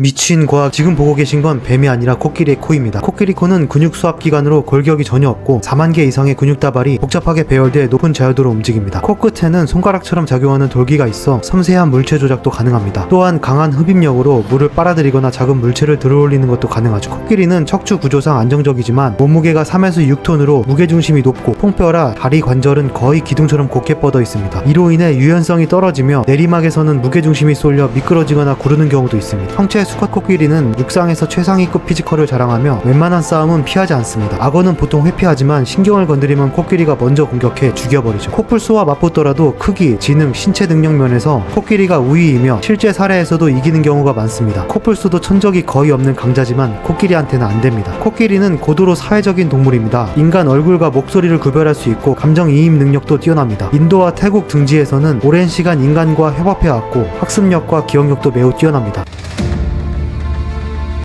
미친 과학 지금 보고 계신 건 뱀이 아니라 코끼리의 코입니다. 코끼리 코는 근육 수합 기관으로 골격이 전혀 없고 4만 개 이상의 근육 다발이 복잡하게 배열돼 높은 자유도로 움직입니다. 코끝에는 손가락처럼 작용하는 돌기가 있어 섬세한 물체 조작도 가능합니다. 또한 강한 흡입력으로 물을 빨아들이거나 작은 물체를 들어올리는 것도 가능하죠. 코끼리는 척추 구조상 안정적이지만 몸무게가 3에서 6톤으로 무게중심이 높고 통뼈라 다리 관절은 거의 기둥처럼 곧게 뻗어 있습니다. 이로 인해 유연성이 떨어지며 내리막에서는 무게중심이 쏠려 미끄러지거나 구르는 경우도 있습니다. 수컷 코끼리는 육상에서 최상위급 피지컬을 자랑하며 웬만한 싸움은 피하지 않습니다. 악어는 보통 회피하지만 신경을 건드리면 코끼리가 먼저 공격해 죽여버리죠. 코뿔소와 맞붙더라도 크기, 지능, 신체 능력 면에서 코끼리가 우위이며 실제 사례에서도 이기는 경우가 많습니다. 코뿔소도 천적이 거의 없는 강자지만 코끼리한테는 안 됩니다. 코끼리는 고도로 사회적인 동물입니다. 인간 얼굴과 목소리를 구별할 수 있고 감정 이입 능력도 뛰어납니다. 인도와 태국 등지에서는 오랜 시간 인간과 협업해왔고 학습력과 기억력도 매우 뛰어납니다.